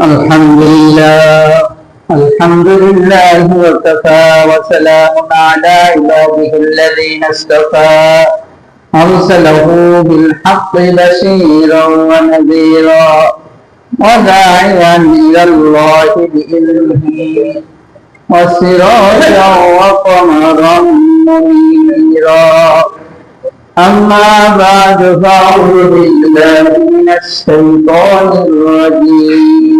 الحمد لله. الحمد لله وكفى وسلام على عباده الذين اصطفى. أرسله بالحق بشيرا ونذيرا وداعيا إلى الله بإذنه وسراجا وقمرا منيرا. أما بعد فأعوذ بالله من الشيطان الرجيم.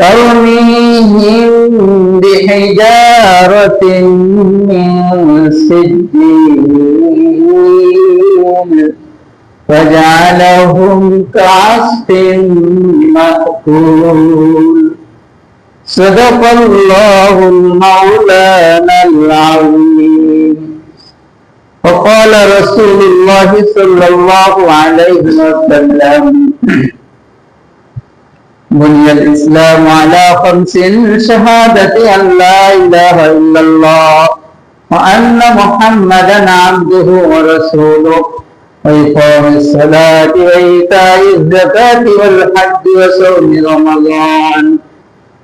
ترميهم بحجارة من سجيل فجعلهم كعصف مأكول. صدق الله المولانا العظيم. وقال رسول الله صلى الله عليه وسلم بني الإسلام على خمس شهادة أن لا إله إلا الله وأن محمدا عبده ورسوله وإقام الصلاة وإيتاء الزكاة والحج وصوم رمضان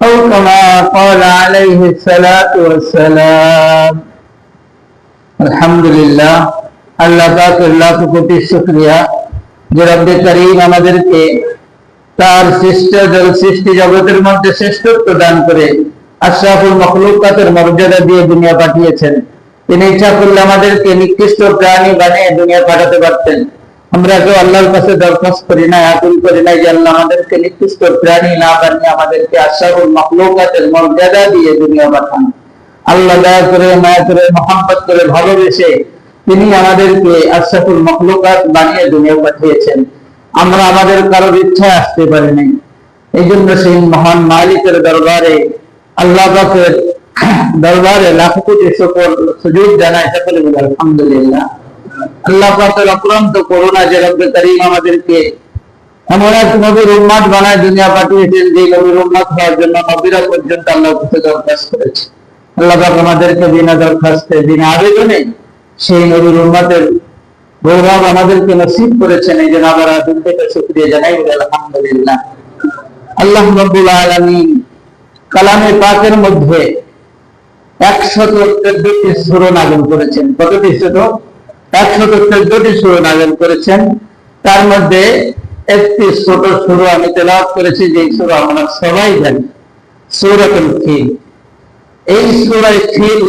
أو كما قال عليه الصلاة والسلام আলহামদুলিল্লাহ আল্লাহ পাকের লাখ কোটি শুক্রিয়া যে রব্বে করিম আমাদেরকে তার সৃষ্ট সৃষ্টি জগতের মধ্যে শ্রেষ্ঠত্ব দান করে আশরাফুল মখলুকাতের মর্যাদা দিয়ে দুনিয়া পাঠিয়েছেন। তিনি ইচ্ছা করলে আমাদেরকে নিকৃষ্ট প্রাণী বানিয়ে দুনিয়া পাঠাতে পারতেন। আমরা কেউ আল্লাহর কাছে দরখাস্ত করি না, আকুল করি না যে আল্লাহ আমাদেরকে নিকৃষ্ট প্রাণী না বানিয়ে আমাদেরকে আশরাফুল মখলুকাতের মর্যাদা দিয়ে দুনিয়া পাঠান। আল্লাহ দয়া করে, মায়া করে মহাম্মত করে, ভালোবেসে তিনি আমাদেরকে আশরাফুল মখলুকাত বানিয়ে দুনিয়া পাঠিয়েছেন। আমরা আমাদের কারোর ইচ্ছায় আসতে পারি নাই এই জন্য সেই মহান মালিকের দরবারে, আল্লাহ দরবারে লাখ কোটি সকল সুযোগ জানায় সকলে বলে, আলহামদুলিল্লাহ। আল্লাহ পাকের অক্রান্ত করোনা যে রব্বে করিম আমাদেরকে এমন এক নবীর বানায়, দুনিয়া পাঠিয়েছেন যে নবীর হওয়ার জন্য নবীরা পর্যন্ত আল্লাহ দরখাস্ত করেছে। আল্লাহ পাক আমাদেরকে বিনা দরখাস্তে, বিনা আবেদনে সেই নবীর গৌরব আমাদেরকে নসিব করেছেন, এই জন্য আবার আদিন থেকে শুক্রিয়া জানাই আলহামদুলিল্লাহ। আল্লাহ রব্বুল আলামিন কালামে পাকের মধ্যে একশত চোদ্দটি সুর নাগল করেছেন। কতটি ছোট একশত চোদ্দটি সুর নাগল করেছেন। তার মধ্যে একটি ছোট সুর আমি তেলাওয়াত করেছি যে সুর আমরা সবাই জানি, সৌরতুল ফিল। এই সুরায় ফিল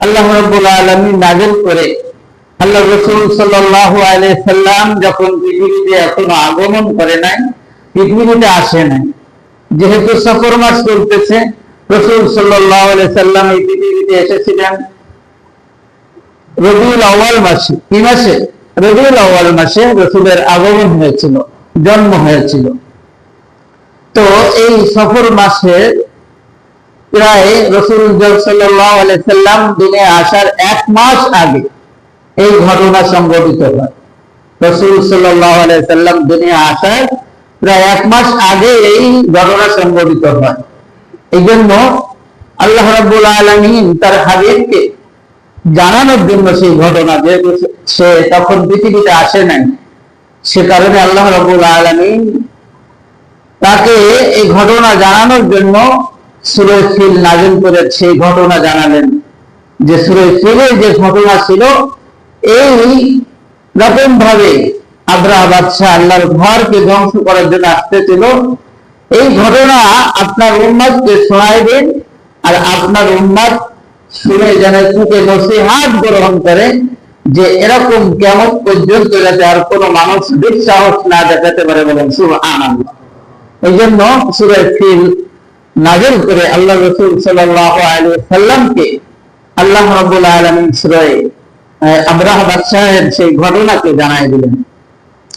আল্লাহ রাব্বুল আলামিন নাযিল করে আল্লাহ রাসূল আলাইহি সাল্লাম যখন পৃথিবীতে এখনও আগমন করে নাই, পৃথিবীতে আসে নাই। যেহেতু সফর মাস চলতেছে, রাসূল আলাইহি সাল্লাম এই পৃথিবীতে এসেছিলেন রবিউল আউয়াল মাসে, কি মাসে? রবিউল আউয়াল মাসে রাসূলের আগমন হয়েছিল, জন্ম হয়েছিল। তো এই সফর মাসে প্রায় রসুল সাল্লাম দিনে আসার এক মাস আগে এই ঘটনা সংঘটিত হয়। রসুল সাল্লাম দিনে আসার প্রায় এক মাস আগে এই ঘটনা সংঘটিত হয়। এই জন্য আল্লাহ রাবুল আলমিন তার হাবিবকে জানানোর জন্য সেই ঘটনা যেহেতু সে তখন পৃথিবীতে আসে নাই, সে কারণে আল্লাহ রাবুল আলমিন তাকে এই ঘটনা জানানোর জন্য সুরে ফিল নাজিল করে সেই ঘটনা জানালেন। যে সুরে ফিলের যে ঘটনা ছিল এই রকম ভাবে আব্রাহ বাদশাহ আল্লাহর ঘরকে ধ্বংস করার জন্য আসতেছিল এই ঘটনা আপনার উন্মাদকে শোনাই দিন আর আপনার উন্মাদ শুনে যেন চুকে নসিহাত গ্রহণ করে যে এরকম কেমন পর্যন্ত যাতে আর কোনো মানুষ দুঃসাহস না দেখাতে পারে বলেন সুর আনন্দ এই জন্য সুরে ফিল নাজল করে আল্লাহ রসুল সাল্লামকে আল্লাহ রবুল আলমিন সুরায় আব্রাহ বাদশাহের সেই ঘটনাকে জানাই দিলেন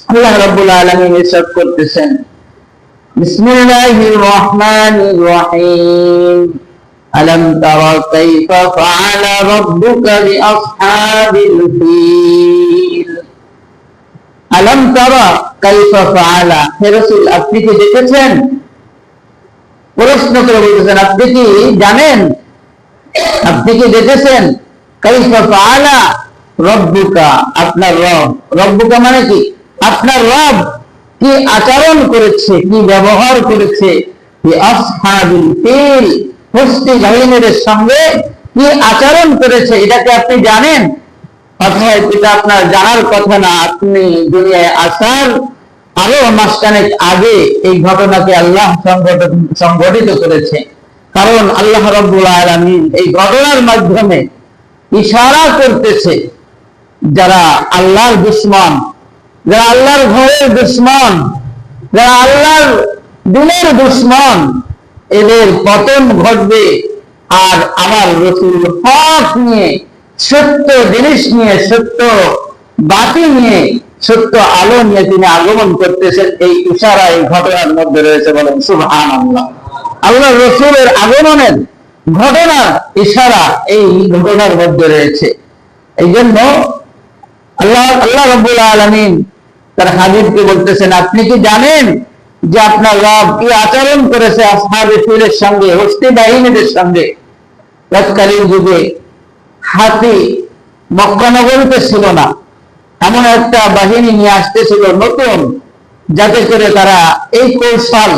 আল্লাহ রবুল আলমিন এসব করতেছেন بسم الله الرحمن الرحيم ألم تر كيف فعل ربك بأصحاب الفيل ألم تر كيف فعل হে রাসূল আপনি কি দেখেছেন প্রশ্ন করে বলতেছেন আপনি কি জানেন আপনি কি দেখেছেন কাইফা ফাআলা রব্বুকা, আপনার রব। রব্বুকা মানে কি? আপনার রব কি আচরণ করেছে, কি ব্যবহার করেছে? সঙ্গে কি আচরণ করেছে এটাকে আপনি জানেন? অথবা এটা আপনার জানার কথা না, আপনি দুনিয়ায় আসার আরও মাসখানেক আগে এই ঘটনাকে আল্লাহ সংগঠিত করেছে। কারণ আল্লাহ রব্বুল আলমিন এই ঘটনার মাধ্যমে ইশারা করতেছে যারা আল্লাহর দুশ্মন, যারা আল্লাহর ঘরের দুশ্মন, যারা আল্লাহর দিনের দুশ্মন, এদের পতন ঘটবে। আর আমার রসুল হক নিয়ে, সত্য জিনিস নিয়ে, সত্য বাতি নিয়ে, সত্য আলো নিয়ে তিনি আগমন করতেছেন। এই ইশারা, এই ঘটনার মধ্যে রয়েছে বলেন সুবহান আল্লাহ আল্লাহ রসুলের আগমনের ঘটনা ইশারা এই ঘটনার মধ্যে রয়েছে। এই জন্য আল্লাহ আল্লাহ রব্বুল আলমিন তার হাবিবকে বলতেছেন, আপনি কি জানেন যে আপনার রব কি আচরণ করেছে আসহাবে ফিলের সঙ্গে, হস্তি বাহিনীদের সঙ্গে? তৎকালীন যুগে হাতি মক্কানগরীতে ছিল না। এমন একটা বাহিনী নিয়ে আসতেছিল নতুন, যাতে করে তারা এই কৌশল,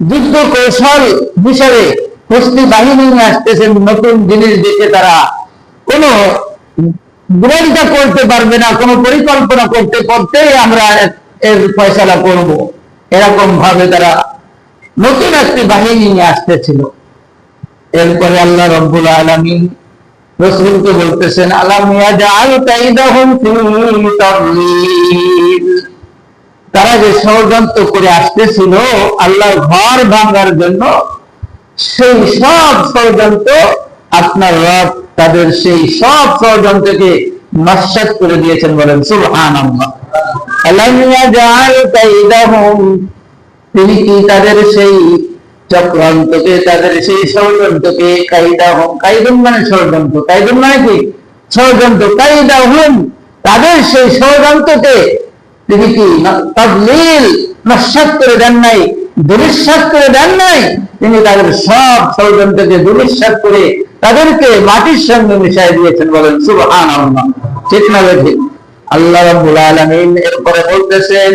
যুদ্ধ কৌশল হিসেবে হস্তি বাহিনী নিয়ে আসতেছেন নতুন জিনিস দেখে তারা কোনো বিরোধিতা করতে পারবে না, কোনো পরিকল্পনা করতে করতেই আমরা এর ফয়সালা করব। এরকম ভাবে তারা নতুন একটি বাহিনী নিয়ে আসতেছিল। এরপরে আল্লাহ রব্বুল আলমী রসুলকে বলতেছেন তারা যে ষড়যন্ত্র করে আসতেছিল আল্লাহ ঘর ভাঙার জন্য, সেই সব ষড়যন্ত্র আপনার রব তাদের সেই সব ষড়যন্ত্রকে নস্বাত করে দিয়েছেন বলেন সুবহান তিনি কি তাদের সেই চক্রান্তকে, তাদের সেই ষড়যন্ত্রকে কাইদা হোম কাইদুন মানে ষড়যন্ত্র কাইদুন মানে কি? ষড়যন্ত্র কাইদা হোম তাদের সেই ষড়যন্ত্রকে তিনি কি তদলিল নস্বাত করে দেন নাই? দুরিশ্বাস করে দেন নাই, তিনি তাদের সব ষড়যন্ত্রকে দুরিশ্বাস করে তাদেরকে মাটির সঙ্গে মিশাই দিয়েছেন বলেন সুবহান আল্লাহ ঠিক না বেঠি? আল্লাহ রাব্বুল আলামিন এরপরে বলতেছেন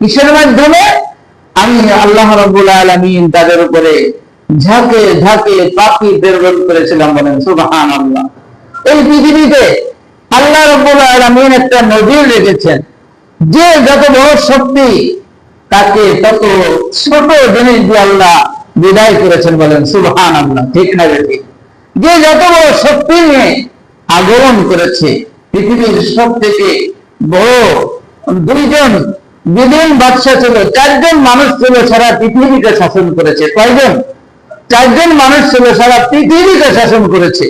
কিসের মাধ্যমে? আমি আল্লাহ রাব্বুল আলামিন তাদের উপরে ঝাঁকে ঝাঁকে পাপি বের করেছিলাম বলেন সুবহান আল্লাহ এই পৃথিবীতে আল্লাহ রব্বুল আলমিন একটা নজির রেখেছেন। যে যত বড় শক্তি, তাকে তত ছোট জিনিস দিয়ে আল্লাহ বিদায় করেছেন বলেন সুবহান আল্লাহ ঠিক না ঠিক যে যত বড় শক্তি নিয়ে আগমন করেছে, পৃথিবীর সব থেকে বড় দুইজন বিদিন বাদশা ছিল, চারজন মানুষ ছিল সারা পৃথিবীকে শাসন করেছে। কয়জন? চারজন মানুষ ছিল সারা পৃথিবীকে শাসন করেছে।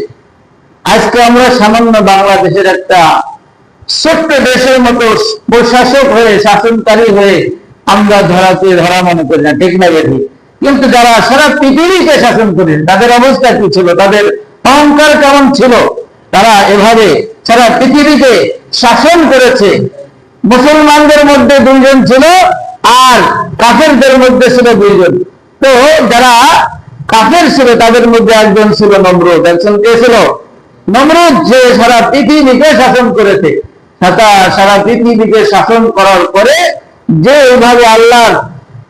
আজকে আমরা সামান্য বাংলাদেশের একটা ছোট্ট দেশের মতো প্রশাসক হয়ে, শাসনকারী হয়ে আমরা ধরাতে, ধরা মনে করি না, ঠিক না, বেঠি? কিন্তু যারা সারা পৃথিবীকে শাসন করেন, তাদের অবস্থা কি ছিল? তাদের অহংকার কেমন ছিল? তারা এভাবে সারা পৃথিবীকে শাসন করেছে। মুসলমানদের মধ্যে দুইজন ছিল আর কাফেরদের মধ্যে ছিল দুইজন। তো যারা কাফের ছিল, তাদের মধ্যে একজন ছিল নমরুদ, একজন কে ছিল? নমরুদ যে সারা পৃথিবীকে শাসন করেছে সারা পৃথিবীকে শাসন করার পরে যে এইভাবে আল্লাহ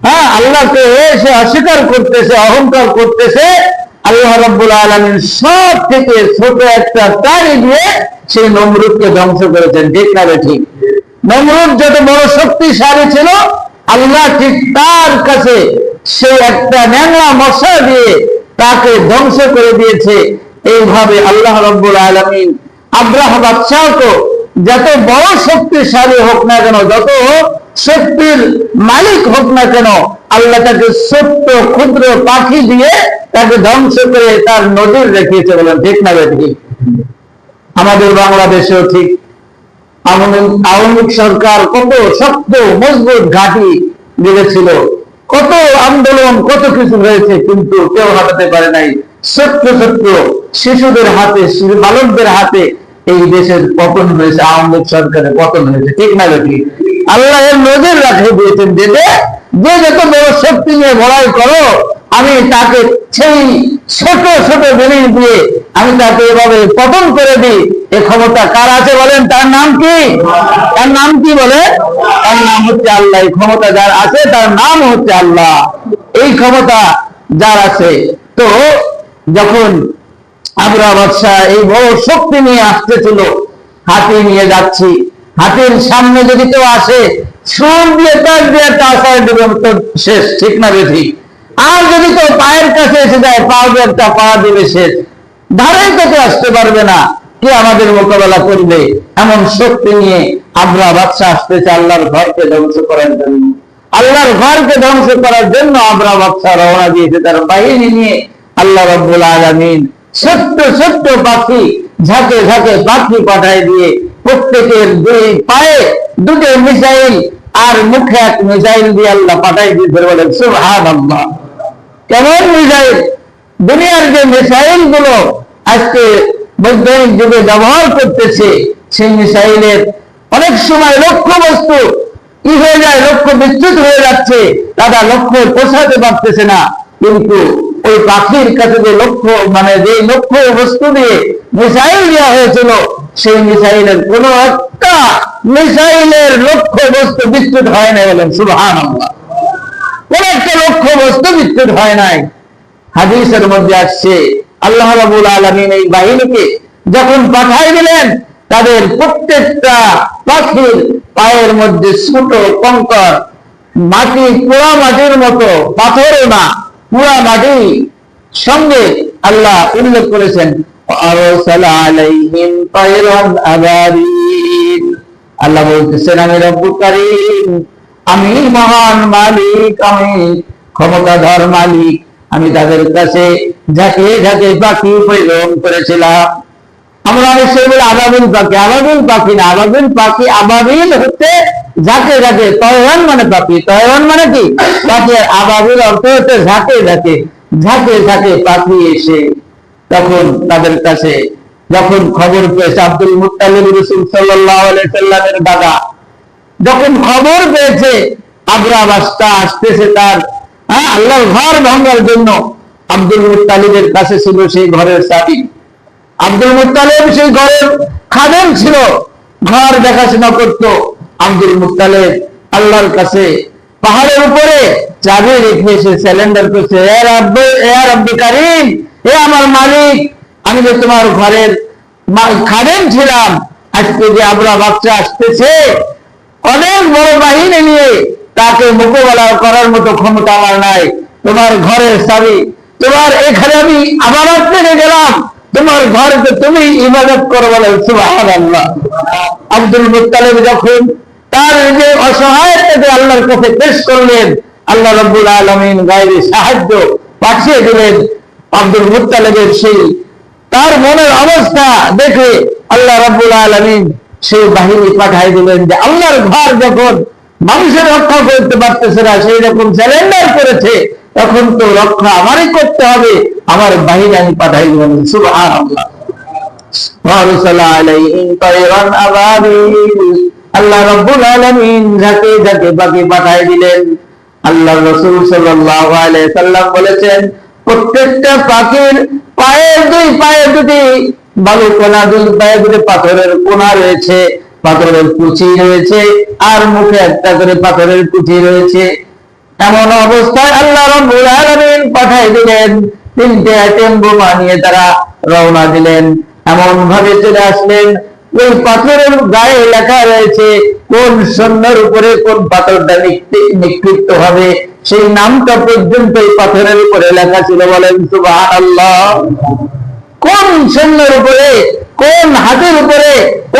হ্যাঁ আল্লাহকে সে অস্বীকার করতেছে, অহংকার করতেছে, আল্লাহ রব্বুল আলমীর সব থেকে ছোট একটা প্রাণী দিয়ে সেই নমরুদকে ধ্বংস করেছেন, ঠিক না ঠিক? নমরুদ যত বড় শক্তিশালী ছিল, আল্লাহ ঠিক তার কাছে সে একটা ন্যাংলা মশা দিয়ে তাকে ধ্বংস করে দিয়েছে। এইভাবে আল্লাহ রব্বুল আলমিন আব্রাহ বাদশাহকে যত বড় শক্তিশালী হোক না কেন, যত শক্তির মালিক হোক না কেন, আল্লাহ তাকে সত্য ক্ষুদ্র পাখি দিয়ে তাকে ধ্বংস করে তার নজর রেখেছে বলেন, ঠিক না ঠিক আমাদের বাংলাদেশেও ঠিক। আওয়ামী সরকার কত শক্ত, মজবুত ঘাঁটি গেড়েছিল কত আন্দোলন, কত কিছু রয়েছে কিন্তু কেউ হাঁটাতে পারে নাই। সত্য সত্য, শিশুদের হাতে বালকদের হাতে এই দেশের পতন হয়েছে, আওয়ামী লীগ সরকারের পতন হয়েছে, ঠিক না ঠিক আল্লাহ এর নজর রাখে দিয়েছেন যে যে যত বড় শক্তি নিয়ে লড়াই করো আমি তাকে সেই ছোট ছোট জিনিস দিয়ে আমি তাকে এভাবে পতন করে দিই। এ ক্ষমতা কার আছে বলেন? তার নাম কি? তার নাম কি বলে? তার নাম হচ্ছে আল্লাহ। এই ক্ষমতা যার আছে, তার নাম হচ্ছে আল্লাহ। এই ক্ষমতা যার আছে। তো যখন আবরা বাদশাহ এই বড় শক্তি নিয়ে আসতেছিল হাতি নিয়ে যাচ্ছি। হাতির সামনে যদি কেউ আসে, সুর দিয়ে তার দিয়ে একটা আশায় দেবে তো শেষ, ঠিক না বেঠি আর যদি কেউ পায়ের কাছে এসে যায় পা একটা পা দেবে শেষ ধারে থেকে আসতে পারবে না। কে আমাদের মোকাবেলা করবে? এমন শক্তি নিয়ে আবরা বাদশাহ আসতেছে আল্লাহর ঘরকে ধ্বংস করার জন্য। আল্লাহর ঘরকে ধ্বংস করার জন্য আবরা বাদশাহ রওনা দিয়েছে তার বাহিনী নিয়ে। আল্লাহ রব্বুল আলমিন ছোট্ট ছোট্ট পাখি ঝাঁকে ঝাঁকে পাখি পাঠায় দিয়ে প্রত্যেকের দুই পায়ে দুটো মিসাইল আর মুখে এক মিসাইল দিয়ে আল্লাহ পাঠাই দিতে বলেন সুবহান আল্লাহ কেমন মিসাইল দুনিয়ার যে মিসাইলগুলো আজকে বৈজ্ঞানিক যুগে ব্যবহার করতেছে, সেই মিসাইলের অনেক সময় লক্ষ্য বস্তু কি হয়ে যায়? লক্ষ্য বিচ্যুত হয়ে যাচ্ছে। তারা লক্ষ্যে পৌঁছাতে পারতেছে না। কিন্তু ওই পাখির কাছে যে লক্ষ্য মানে যে লক্ষ্য বস্তু দিয়ে মিসাইল দেওয়া হয়েছিল, সেই মিসাইলের কোন একটা মিসাইলের লক্ষ্য বস্তু বিচ্যুত হয় না বলেন সুবহান কোন একটা লক্ষ্য বস্তু হয় নাই। হাদিসের মধ্যে আসছে, আল্লাহ আলমিন এই বাহিনীকে যখন পাঠাই দিলেন, তাদের প্রত্যেকটা পাখির পায়ের মধ্যে কঙ্কর, মাটি পোড়া মাটির মতো পাথরও মা, পোড়া মাটি সঙ্গে আল্লাহ উল্লেখ করেছেন আল্লাহ বলতেছেন, আমি আমি মহান মালিক, আমি ক্ষমতাধর মালিক। আমি তাদের কাছে ঝাঁকে ঝাঁকে পাখি প্রেরণ করেছিলাম। আমরা আবাবিল পাখি। আবাবিল পাখি না, আবাবিল পাখি আবাবিল মানে পাখি। মানে কি? পাখি আবাবিল অর্থ হচ্ছে ঝাঁকে ঝাঁকে ঝাঁকে ঝাঁকে পাখি এসে তখন তাদের কাছে, যখন খবর পেয়েছে আব্দুল মুতালিব রসুল সাল্লাহ সাল্লামের দাদা যখন খবর পেয়েছে আবরা বাস্তা আসতেছে তার হ্যাঁ আল্লাহর ঘর ভাঙার জন্য আব্দুল মুতালিবের কাছে ছিল সেই ঘরের চাবি আব্দুল মুতালেব সেই ঘরের খাদেম ছিল। ঘর দেখাশোনা করত আব্দুল মুতালেব আল্লাহর কাছে পাহাড়ের উপরে চাবি রেখে এসে স্যালেন্ডার করছে, এ রাব্বে এ রাব্বে কারিম, এ আমার মালিক, আমি যে তোমার ঘরের খাদেম ছিলাম, আজকে যে আমরা বাচ্চা আসতেছে অনেক বড় বাহিনী নিয়ে তাকে মোকাবেলা করার মতো ক্ষমতা আমার নাই। তোমার ঘরের চাবি তোমার এখানে আমি আবার থেকে গেলাম। তোমার ঘরে তুমি ইবাদত করো বলে আব্দুল মুত্তালিব যখন তার যে অসহায়তাকে আল্লাহর কাছে পেশ করলেন, আল্লাহ রব্বুল আলমিন গায়ের সাহায্য পাঠিয়ে দিলেন আব্দুল মুত্তালিবের সেই। তার মনের অবস্থা দেখে আল্লাহ রব্বুল আলমিন সেই বাহিনী পাঠাই দিলেন যে আল্লাহর ঘর যখন মানুষের রক্ষা করতে পারতেছে না, সেই রকম চ্যালেঞ্জার করেছে, তখন তো রক্ষা আমারই করতে হবে। আমার বাহিনী আমি পাঠাই দিলেন আল্লাহ রব্বুল আলমিন যাকে যাকে বাকি পাঠাই দিলেন। আল্লাহ রসুল সাল্লাম বলেছেন, প্রত্যেকটা পাখির পায়ের দুই পায়ের দুটি বালু কোনা দুই পাথরের কোনা রয়েছে, পাথরের কুচি রয়েছে, আর মুখে একটা করে পাথরের কুচি রয়েছে। এমন অবস্থায় আল্লাহ রব্বুল আলামিন পাঠাই দিলেন, তিনটে আইটেম বোমা নিয়ে তারা রওনা দিলেন। এমন ভাবে চলে আসলেন, ওই পাথরের গায়ে লেখা রয়েছে, কোন সৈন্যের উপরে কোন পাথরটা নিক্ষি- নিক্ষিপ্ত হবে, সেই নামটা পর্যন্ত এই পাথরের উপরে লেখা ছিল বলেন, সুবহানাল্লাহ। কোন সৈন্যের উপরে, কোন হাতের উপরে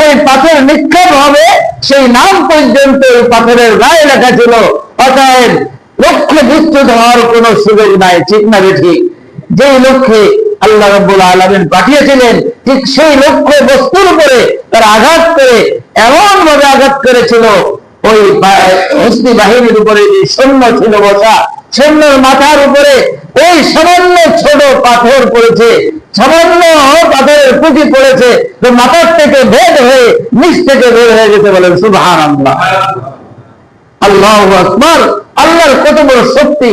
ওই পাথর নিক্ষেপ হবে? সেই নাম পর্যন্ত ওই পাথরের গায়ে লেখা ছিল, অতএব লক্ষ্য বিচ্যুত হওয়ার কোন সুযোগ নাই, ঠিক না ঠিক যেই লক্ষ্যে আল্লাহ রব্বুল আলমিন পাঠিয়েছিলেন, ঠিক সেই লক্ষ্য বস্তুর উপরে তারা আঘাত করে এমন ভাবে আঘাত করেছিল, ওই হস্তি বাহিনীর উপরে যে সৈন্য ছিল বসা, সৈন্যের মাথার উপরে ওই সামান্য ছোট পাথর পড়েছে, সামান্য পাথরের পুঁজি পড়েছে তো মাথার থেকে ভেদ হয়ে, নিচ থেকে বের হয়ে গেছে বলেন সুবহান আল্লাহ আল্লাহ আকবর, আল্লাহর কত বড় শক্তি।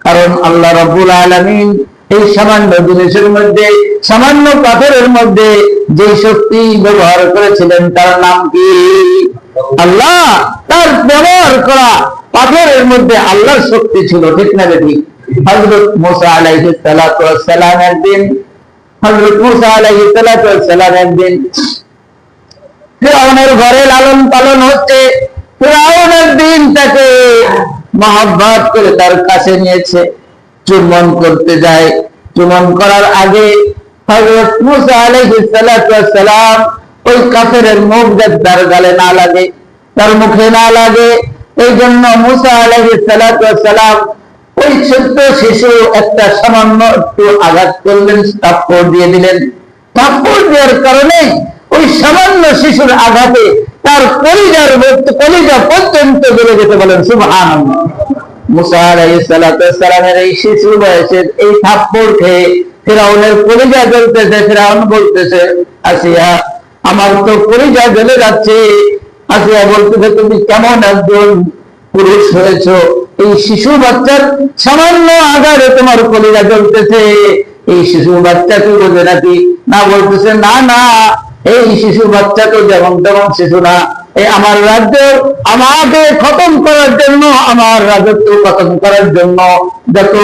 কারণ আল্লাহ রব্বুল আলমিন এই সামান্য জিনিসের মধ্যে, সামান্য পাথরের মধ্যে যে শক্তি ব্যবহার করেছিলেন, তার নাম কি? আল্লাহ। তার ব্যবহার করা পাথরের মধ্যে আল্লাহর শক্তি ছিল, ঠিক না বেটি হজরত মোসা আলাইহি সালাম একদিন হজরত মোসা আলাইহি সালাম একদিন ফিরাউনের ঘরে লালন পালন হচ্ছে, ফিরাউনের দিন তাকে মহাব্বত করে তার কাছে নিয়েছে। চুম্বন করতে যায়। চুম্বন করার আগে হযরত মুসা আলাইহিস সালাতু সালাম ওই কাফেরের মুখ যাতে তার গালে না লাগে, তার মুখে না লাগে। এই জন্য মুসা আলাইহিস সালাতু সালাম ওই ছোট্ট শিশু একটা সামান্য একটু আঘাত করলেন থাপ্পড় দিয়ে দিলেন। থাপ্পড় দেওয়ার কারণে ওই সামান্য শিশুর আঘাতে তার কলিজার কলিজা পর্যন্ত বেড়ে যেতে বলেন সালামের এই শিশু বয়সের এই থাপ্পড় খেয়ে ফিরাউনের কলিজা জ্বলতেছে, ফিরাউন বলতেছে, আসিয়া, আমার তো কলিজা জ্বলে যাচ্ছে। আসিয়া বলতেছে, তুমি কেমন একজন পুরুষ হয়েছ? এই শিশু বাচ্চার সামান্য আঘাতে তোমার কলিজা জ্বলতেছে। এই শিশু বাচ্চা কি বোঝে নাকি? না বলতেছে, না না, এই শিশু বাচ্চা তো যেমন তেমন শিশু না। এই আমার রাজ্য আমাকে খতম করার জন্য, আমার রাজত্ব খতম করার জন্য। যত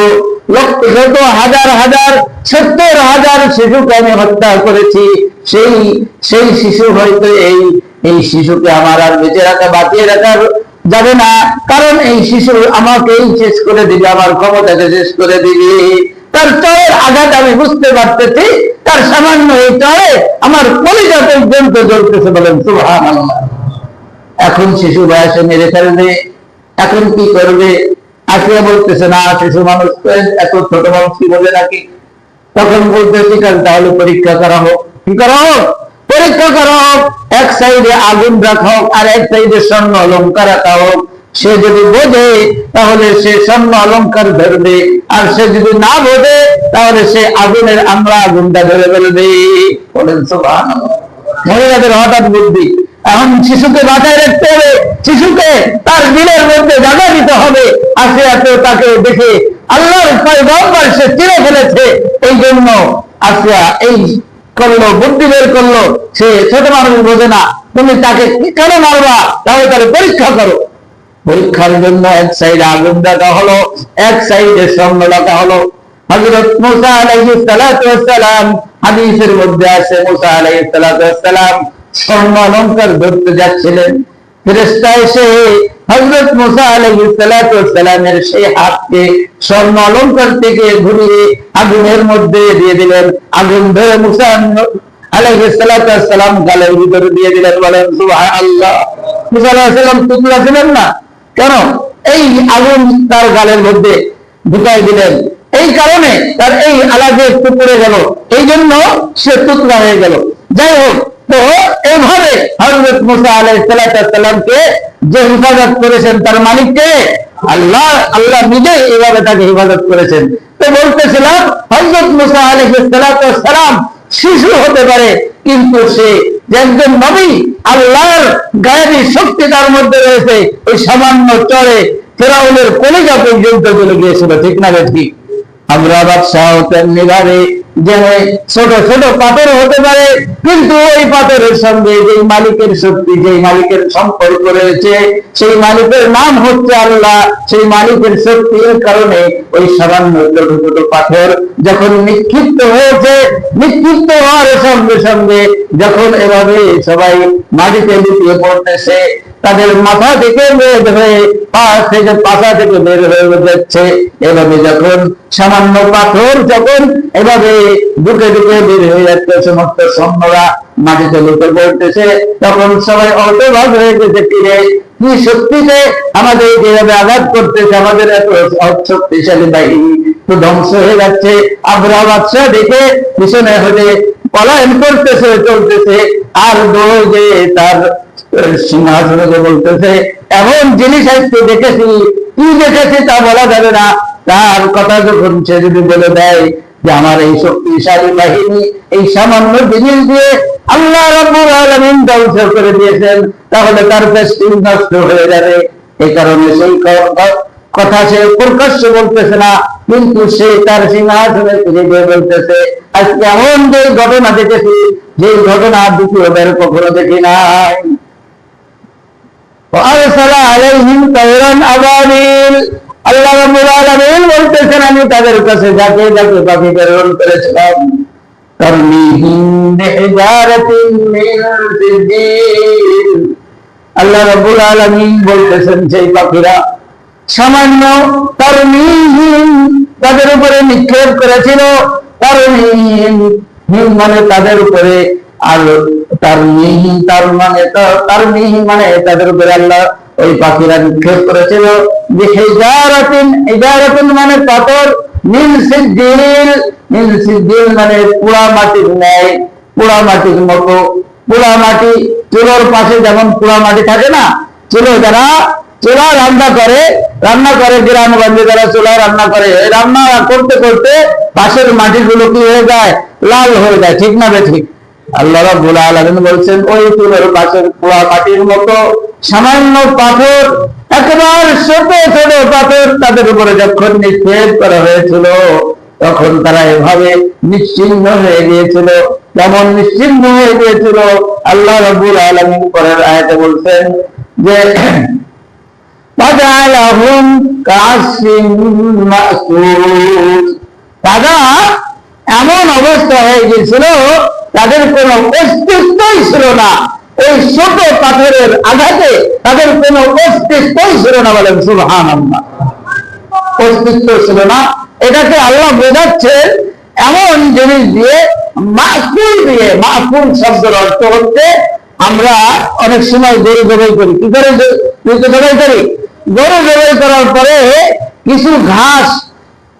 লক্ষ যত হাজার হাজার, সত্তর হাজার শিশুকে আমি হত্যা করেছি। সেই সেই শিশু হয়তো এই এই শিশুকে আমার আর বেঁচে রাখা, বাঁচিয়ে রাখার যাবে না। কারণ এই শিশু আমাকেই শেষ করে দিবে, আমার ক্ষমতাকে শেষ করে দিবে। তার চয়ের আঘাত আমি বুঝতে পারতেছি, তার সামান্য এই চয়ে আমার কলিজা পর্যন্ত জ্বলতেছে বলেন সুহান এখন শিশু বয়সে মেরে ফেলবে, এখন কি করবে? আসিয়া বলতেছে, না, শিশু মানুষ তো এত ছোট মানুষ কি বলে নাকি? তখন বলতে ঠিক তাহলে পরীক্ষা করা হোক। কি করা হোক? পরীক্ষা করা। এক সাইডে আগুন রাখা আর এক সাইডে স্বর্ণ অলঙ্কার রাখা হোক সে যদি বোঝে, তাহলে সে স্বর্ণ অলঙ্কার ধরবে। আর সে যদি না বোঝে, তাহলে সে আগুনের আমরা আগুনটা ধরে ফেলবে। বলেন মহিলাদের হঠাৎ বুদ্ধি। এখন শিশুকে বাঁচায় রাখতে হবে। শিশুকে তার দিলের মধ্যে জায়গা দিতে হবে। আসে আসে তাকে দেখে পয়গম্বর সে চিনে ফেলেছে। এই জন্য আসিয়া এই করল, বুদ্ধি বের করল, সে ছোট মানুষ বোঝে না। তুমি তাকে কি কেন মারবা? তাহলে তাহলে পরীক্ষা করো। পরীক্ষার জন্য এক সাইডে আগুন দেখা হলো, এক সাইডে স্বর্ণ রাখা হলো। হজরত মুসা আলাই সালাম হাদিসের মধ্যে আছে, মুসা আলাইহিস সালাম স্বর্ণ অলঙ্কার ধরতে যাচ্ছিলেন। সালামের সেই হাতকে স্বর্ণ অলংকার থেকে ঘুরিয়ে আগুনের মধ্যে দিয়ে দিলেন। আগুন ধরে মুসা গালের ভিতরে দিয়ে দিলেন, বলেন, সুবহানাল্লাহ। মুসা ছিলেন না। কেন? এই আগুন তার গালের মধ্যে ঢুকাই দিলেন। এই কারণে তার এই আলাদে পড়ে গেল। এই জন্য সে তুতলা হয়ে গেল। যাই হোক তো এইভাবে হজরত মুসা আলাই সালামকে যে হেফাজত করেছেন তার মালিককে আল্লাহ আল্লাহ নিজে এইভাবে তাকে হেফাজত করেছেন। তো বলতেছিলাম হজরত মুসা শিশু হতে পারে, কিন্তু সে একজন নবী, আল্লাহর গায়েবী শক্তি তার মধ্যে রয়েছে, ওই সামান্য চরে ফেরাউনের কলিজা পর্যন্ত চলে গিয়েছিল, ঠিক না ঠিক আমরা বাদশাহ তেমনি ভাবে যে ছোট ছোট পাথর হতে পারে, কিন্তু ওই পাথরের সঙ্গে যেই মালিকের শক্তি, যেই মালিকের সম্পর্ক রয়েছে, সেই মালিকের নাম হচ্ছে আল্লাহ, সেই মালিকের শক্তির কারণে ওই সামান্য ছোট ছোট পাথর যখন নিক্ষিপ্ত হয়েছে, নিক্ষিপ্ত হওয়ার সঙ্গে সঙ্গে যখন এভাবে সবাই মাটিতে লুটিয়ে পড়তেছে তাদের মাথা থেকে বের হয়ে পা থেকে থেকে বের হয়ে যাচ্ছে। এভাবে যখন সামান্য পাথর যখন এভাবে ঢুকে ঢুকে বের হয়ে যাচ্ছে সমস্ত সৈন্যরা মাটিতে লুটে পড়তেছে, তখন সবাই অল্পভাগ হয়ে গেছে ফিরে কি শক্তিতে আমাদের যেভাবে আঘাত করতেছে, আমাদের এত শক্তিশালী বাহিনী তো ধ্বংস হয়ে যাচ্ছে। আবরা বাদশাহ দেখে পিছনে হলে পলায়ন করতেছে, চলতেছে। আর দৌড় তার সিংহাসনে যে বলতেছে, এমন জিনিস আজকে দেখেছি, কি দেখেছি তা বলা যাবে না। তার কথা যখন সে যদি বলে দেয় যে, আমার এই শক্তিশালী বাহিনী, এই সামান্য জিনিস দিয়ে আল্লাহ রাব্বুল আলামিন ধ্বংস করে দিয়েছেন, তাহলে তার প্রেস্টিজ নষ্ট হয়ে যাবে। এই কারণে সেই কথা সে প্রকাশ্য বলতেছে না, কিন্তু সে তার সিংহাসনে ফিরে গিয়ে বলতেছে, আজকে এমন যে ঘটনা দেখেছি, যে ঘটনা দ্বিতীয়বার কখনো দেখি নাই। وأرسل عليهم طيرا أبابيل আল্লাহ রাব্বুল আলামিন বলতেছেন আমি তাদের কাছে যাকে যাকে পাখি প্রেরণ করেছিলাম তারমিহিম বিহিজারাতিন মিন সিজিল আল্লাহ রাব্বুল আলামিন বলতেছেন সেই পাখিরা সামান্য তারমিহিম তাদের উপরে নিক্ষেপ করেছিল তারমিহিম হিম মানে তাদের উপরে আর তার মিহি তার মানে তার মিহি মানে তাদের উপরে আল্লাহ ওই পাখিরা নিক্ষেপ করেছিল। যে হেজারাতিন হেজারাতিন মানে পাথর নীল নীল মানে পোড়া মাটির ন্যায়, পোড়া মাটির মতো। পোড়া মাটি, চুলোর পাশে যেমন পোড়া মাটি থাকে না, চুলো যারা, চুলা রান্না করে রান্না করে গ্রামগঞ্জে যারা চুলা রান্না করে রান্না করতে করতে পাশের মাটিগুলো কি হয়ে যায়? লাল হয়ে যায়, ঠিক না বে ঠিক? আল্লাহ আলামিন বলছেন, ওই তুলের মতো সামান্য পাথর ছোট ছোট পাথর তাদের উপরে যখন নিক্ষেপ করা হয়েছিল, তখন তারা এভাবে হয়ে গিয়েছিল কেমন হয়ে গিয়েছিল। আল্লাহ আলামিন পরের আয়াতে বলছেন যে কাসিম মাসুদ তারা এমন অবস্থা হয়ে গিয়েছিল তাদের কোনো অস্তিত্বই ছিল না। ওই ছোট পাথরের আঘাতে তাদের কোনো অস্তিত্বই ছিল না বলেন সুবহান অস্তিত্ব ছিল না। এটাকে আল্লাহ বোঝাচ্ছে এমন জিনিস দিয়ে মাকুল দিয়ে মাকুল শব্দের অর্থ হচ্ছে, আমরা অনেক সময় গরু জবাই করি। কি করে জবাই করি? গরু জবাই করার পরে কিছু ঘাস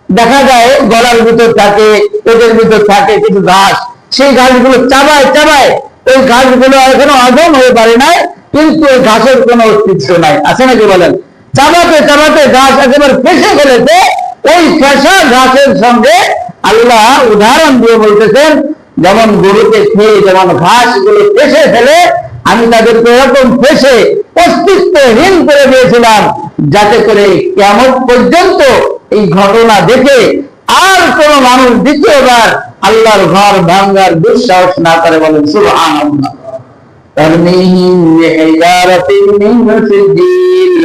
দেখা যায়, গলার ভিতর থাকে, পেটের ভিতর থাকে কিছু ঘাস। সেই গাছগুলো চাবায় চাবায়, ওই ঘাসগুলো এখনও আদম হয়ে পারে নাই, কিন্তু ওই ঘাসের কোনো অস্তিত্ব নাই। আছে নাকি বলেন? চাবাতে চাবাতে ঘাস একেবারে ফেসে ফেলেছে, ওই ফেসা ঘাসের সঙ্গে আল্লাহ উদাহরণ দিয়ে বলতেছেন, যেমন গরুকে খেয়ে, যেমন ঘাসগুলো ফেসে ফেলে, আমি তাদেরকে এরকম ফেসে অস্তিত্বহীন করে দিয়েছিলাম, যাতে করে কেমন পর্যন্ত এই ঘটনা দেখে আর কোন মানুষ দ্বিতীয়বার আল্লাহর ঘর ভাঙ্গার দুঃসাহস না করে বলেন সুবহানাল্লাহ ترميهم بحجارة من سجيل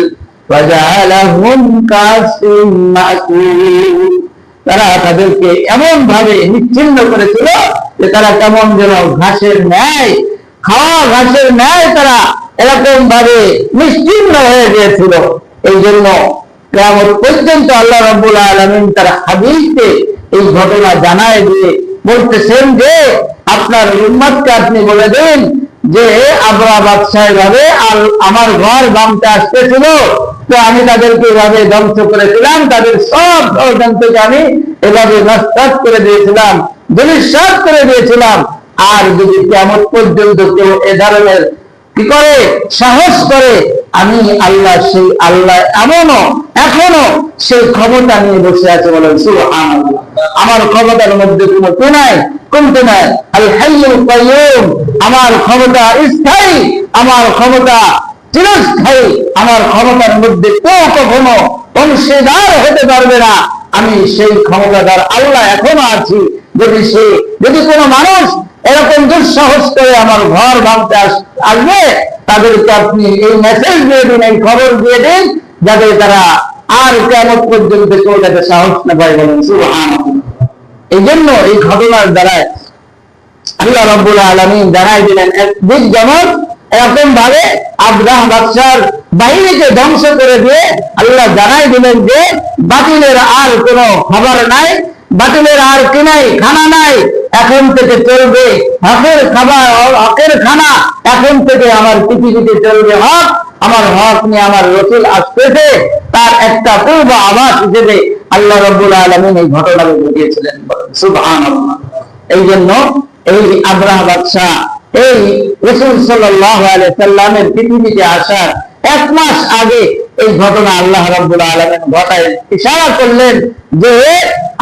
وجعلهم كعصف مأكول তারা তাদেরকে এমন ভাবে নিচ্ছিন্ন করেছিল যে তারা কেমন যেন ঘাসের ন্যায় খাওয়া ঘাসের ন্যায় তারা এরকম ভাবে নিশ্চিন্ন হয়ে গিয়েছিল এই জন্য কেমন পর্যন্ত আল্লাহ রব্বুল আলমিন তার হাদিসে এই ঘটনা জানায় দিয়ে বলতেছেন যে, আপনার উম্মতকে আপনি বলে দিন যে আবরা বাদশাহ ভাবে আমার ঘর ভাঙতে আসতেছিল। তো আমি তাদেরকে এভাবে ধ্বংস করেছিলাম। তাদের সব ষড়যন্ত্রকে আমি এভাবে নস্তাত করে দিয়েছিলাম দুলিশ্বাস করে দিয়েছিলাম। আর যদি কেমন পর্যন্ত কেউ এ ধরনের কি করে? সাহস করে। আমি আল্লাহ, সেই আল্লাহ এমনও এখনও সেই ক্ষমতা নিয়ে বসে আছে বলেন আমার ক্ষমতার মধ্যে কোনো নাই কমতে নাই? আল হাইয়ুল কাইয়ুম আমার ক্ষমতা স্থায়ী, আমার ক্ষমতা চিরস্থায়ী, আমার ক্ষমতার মধ্যে কেউ কখনো অংশীদার হতে পারবে না। আমি সেই ক্ষমতাদার আল্লাহ এখনও আছি। যদি সে, যদি কোনো মানুষ এরকম দুঃসাহস করে আমার ঘর ভাঙতে আসবে, তাদেরকে আপনি এই মেসেজ দিয়ে দিন, এই খবর দিয়ে দিন, যাতে তারা আর কেমন পর্যন্ত কেউ যাতে সাহস না পায় বলেন এই জন্য এই ঘটনার দ্বারায় আল্লাহ রব্বুল আলমিন জানাই দিলেন একদিক যেমন এরকম ভাবে আব্রাহ বাদশার বাহিনীকে ধ্বংস করে দিয়ে আল্লাহ জানাই দিলেন যে বাতিলের আর কোনো খবর নাই। বাতিলের আর কি নাই, খানা নাই, এখন থেকে চলবে হকের খাবার, হকের খানা। এখন থেকে আমার পৃথিবীতে চলবে হক, আমার হক নিয়ে আমার রসুল আসতেছে। তার একটা পূর্ব আভাস হিসেবে আল্লাহ রব্বুল আলমিন এই ঘটনাকে ঘটিয়েছিলেন সুবহানাল্লাহ। এই জন্য এই আব্রাহ বাদশাহ, এই রসুল সাল্লামের পৃথিবীতে আসার এক মাস আগে এই ঘটনা আল্লাহ রাব্বুল আলমেন ঘটায়, ইশারা করলেন যে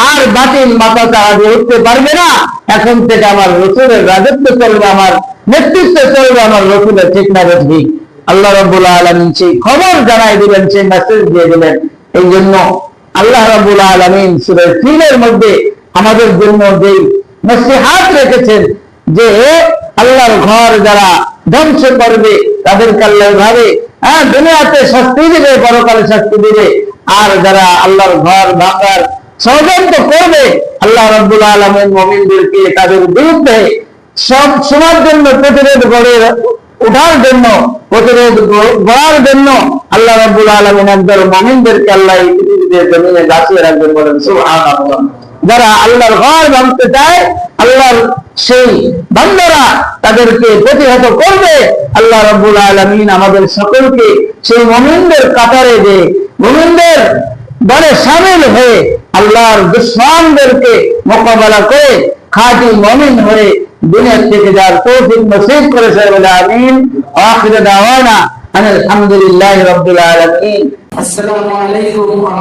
আর বাতিল মাথা দিয়ে উঠতে পারবে না। এখন থেকে আমার রসুলের রাজত্ব চলবে, আমার নেতৃত্ব চলবে, আমার রসুলের ঠিক না ঠিক আল্লাহ রাব্বুল আলমিন সেই খবর জানাই দিলেন, সেই মেসেজ দিয়ে দিলেন। এই জন্য আল্লাহ রাব্বুল আলমিন সুরের তিনের মধ্যে আমাদের জন্য যেই নসিহাত রেখেছেন, যে আল্লাহর ঘর যারা ধ্বংস করবে, তাদেরকে আল্লাহ ভাবে হ্যাঁ দুনিয়াতে শাস্তি দিবে বড় পরকালে শাস্তি দিবে। আর যারা আল্লাহর ঘর ভাঙার ষড়যন্ত্র করবে, আল্লাহ রব্দুল আলমের মমিনদেরকে তাদের বিরুদ্ধে সব সময়ের জন্য প্রতিরোধ গড়ে উঠার জন্য, প্রতিরোধ গড়ার জন্য আল্লাহ রব্দুল আলমিন একদল মমিনদেরকে আল্লাহ পৃথিবীতে জমিনে গাছিয়ে রাখবেন বলেন, সুবহানাল্লাহ। যারা আল্লাহর ঘর ভাঙতে চায়, আল্লাহর সেই বান্দারা তাদেরকে প্রতিহত করবে। আল্লাহ রব্বুল আলমিন আমাদের সকলকে সেই মমিনদের কাতারে যে মমিনদের দলে সামিল হয়ে আল্লাহর দুশ্মনদেরকে মোকাবেলা করে খাঁটি মমিন হয়ে দিনের থেকে যার তৌফিক নসিব করেছে বলে আমিন আখিরে দাওয়ানা আলহামদুলিল্লাহ রব্বুল আলমিন। আসসালামু আলাইকুম ওয়া